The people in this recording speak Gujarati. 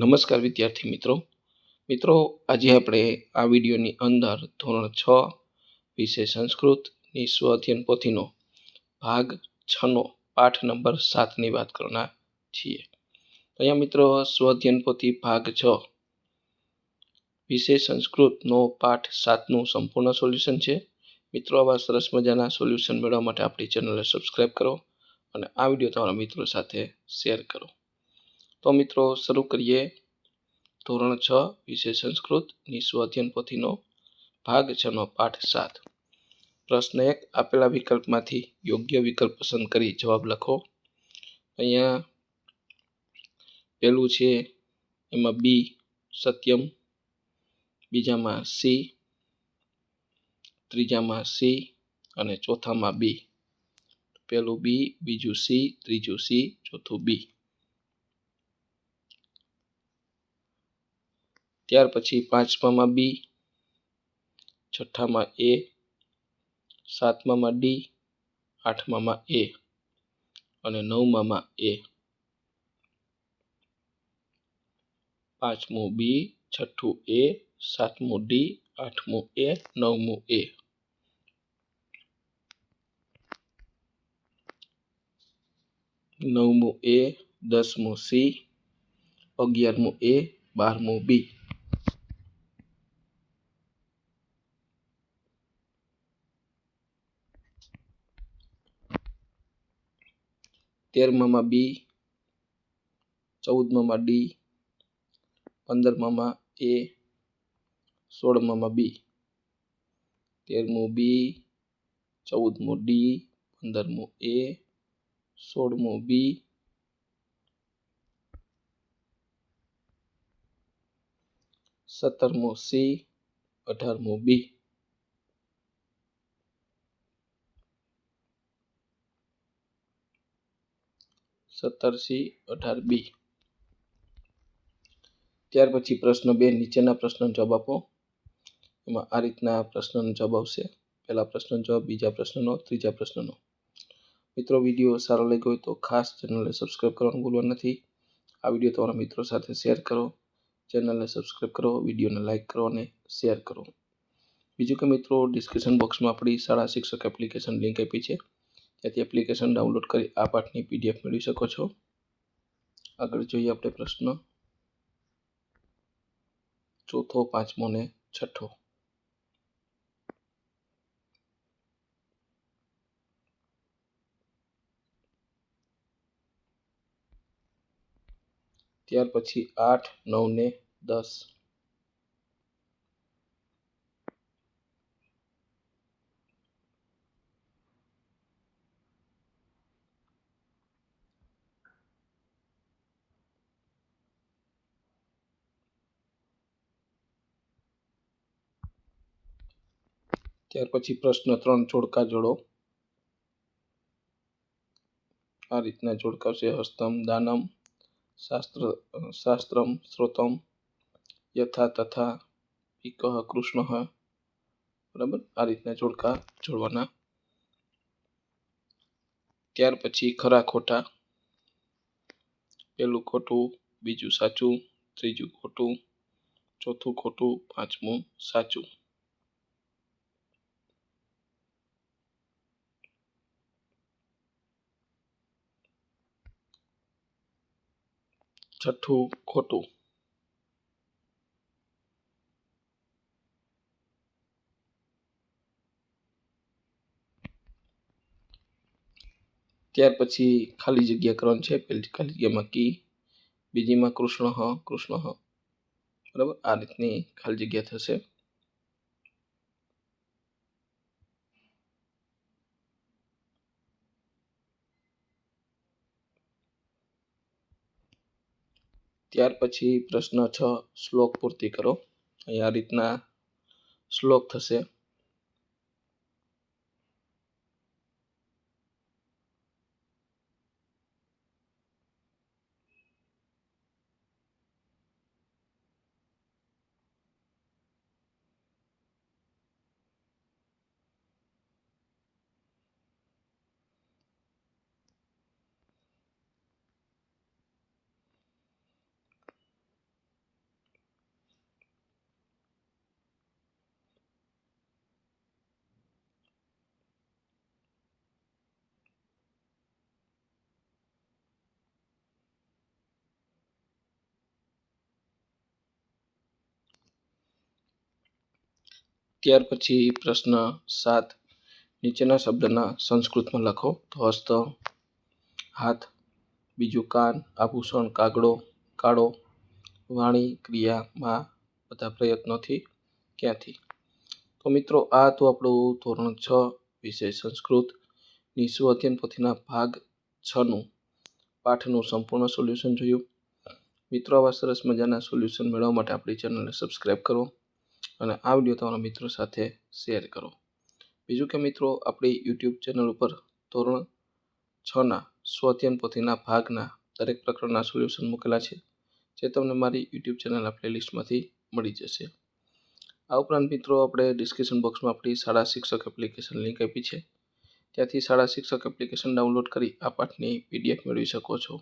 નમસ્કાર વિદ્યાર્થી મિત્રો. મિત્રો, આજે આપણે આ વિડીયોની અંદર ધોરણ છ વિશે સંસ્કૃતની સ્વ અધ્યયન પોથીનો ભાગ છનો પાઠ નંબર સાતની વાત કરવાના છીએ. અહીંયા મિત્રો, સ્વ અધ્યયન પોથી ભાગ છ વિશે સંસ્કૃતનો પાઠ સાતનું સંપૂર્ણ સોલ્યુશન છે. મિત્રો, આવા સરસ મજાના સોલ્યુશન મેળવવા માટે આપણી ચેનલને સબસ્ક્રાઈબ કરો અને આ વીડિયો તમારા મિત્રો સાથે શેર કરો. તો મિત્રો શરૂ કરીએ. ધોરણ છ, વિષય સંસ્કૃત સ્વાધ્યન પોથીનો ભાગ છનો પાઠ સાત. પ્રશ્ન એક, આપેલા વિકલ્પમાંથી યોગ્ય વિકલ્પ પસંદ કરી જવાબ લખો. અહીંયા પહેલું છે, એમાં બી સત્યમ, બીજામાં સી, ત્રીજામાં સી અને ચોથામાં બી. પેલું બી, બીજું સી, ત્રીજું સી, ચોથું બી. ત્યાર પછી પાંચમામાં બી, છઠ્ઠામાં એ, સાતમામાં ડી, આઠમામાં એ અને નવમામાં એ. પાંચમું બી, છઠ્ઠું એ, સાતમું ડી, આઠમું એ, નવમું એ. નવમું એ, દસમું સી, અગિયારમું એ, બારમું બી. તેરમામાં બી, ચૌદમામાં ડી, પંદરમામાં એ, સોળમામાં બી. તેરમું બી, ચૌદમું ડી, પંદરમું એ, સોળમું બી. સત્તરમું સી, અઢારમું બી. સત્તર સી અઢાર બી. ત્યાર પછી પ્રશ્ન બે, નીચેના પ્રશ્નનો જવાબ આપો. એમાં આ રીતના પ્રશ્નનો જવાબ આવશે. પહેલા પ્રશ્નનો જવાબ, બીજા પ્રશ્નનો, ત્રીજા પ્રશ્નનો. મિત્રો, વીડિયો સારો લાગ્યો હોય તો ખાસ ચેનલને સબસ્ક્રાઈબ કરવાનું ભૂલવા નથી. આ વીડિયો તમારા મિત્રો સાથે શેર કરો. ચેનલને સબસ્ક્રાઈબ કરો, વિડીયોને લાઇક કરો અને શેર કરો. બીજું કે મિત્રો, ડિસ્ક્રિપ્શન બોક્સમાં આપણી શાળા શિક્ષક એપ્લિકેશન લિંક આપી છે. ત્યાંથી એપ્લિકેશન ડાઉનલોડ કરી આ પાઠની પીડીએફ મેળવી શકો છો. આગળ જોઈએ આપણે પ્રશ્ન. ચોથો, પાંચમો ને છઠ્ઠો. ત્યાર પછી આઠ, નવ ને દસ. ત્યાર પછી પ્રશ્ન ત્રણ જોડકા જોડો. આ રીતના જોડકા છે હસ્તમ, દાનમ, શાસ્ત્ર, શાસ્ત્રમ શ્રોતમ યથા તથા વિકહ કૃષ્ણ. બરાબર? આ રીતના જોડકા જોડવાના. ત્યાર પછી ખરા ખોટા. પહેલું ખોટું, બીજું સાચું, ત્રીજું ખોટું, ચોથું ખોટું, પાંચમું સાચું. છઠ્ઠું ખોટું. ત્યાર પછી ખાલી જગ્યા કરવાની છે, પેલી ખાલી જગ્યામાં કી, બીજીમાં કૃષ્ણ હ કૃષ્ણ હ. બરાબર? આ રીતની ખાલી જગ્યા થશે. ત્યાર પછી પ્રશ્ન છ શ્લોક પૂર્તિ કરો. અહીં આ રીતના શ્લોક થશે. ત્યાર પછી પ્રશ્ન સાત. નીચેના શબ્દના સંસ્કૃતમાં લખો. તો હસ્ત હાથ, બીજું કાન, આભૂષણ, કાગડો, કાળો, વાણી, ક્રિયામાં બધા પ્રયત્નોથી ક્યાંથી? તો મિત્રો, આ તો આપણું ધોરણ છ વિષય સંસ્કૃત. નિશુ અધ્યયન પોથીના ભાગ છનું પાઠનું સંપૂર્ણ સોલ્યુશન જોયું. મિત્રો, આવા સરસ મજાના સોલ્યુશન મેળવવા માટે આપણી ચેનલને સબસ્ક્રાઈબ કરો. અને આ વીડિયો તમારા મિત્રો સાથે શેર કરો. બીજું કે મિત્રો, આપણી યુટ્યુબ ચેનલ ઉપર ધોરણ છના સ્વઅધ્યયન પોથીના ભાગના દરેક પ્રકરણના સોલ્યુશન મૂકેલા છે, જે તમને મારી યુટ્યુબ ચેનલના પ્લેલિસ્ટમાંથી મળી જશે. આ ઉપરાંત મિત્રો, આપણે ડિસ્ક્રિપ્શન બોક્સમાં આપણી શાળા શિક્ષક એપ્લિકેશન લિંક આપી છે. ત્યાંથી શાળા શિક્ષક એપ્લિકેશન ડાઉનલોડ કરી આ પાઠની પીડીએફ મેળવી શકો છો.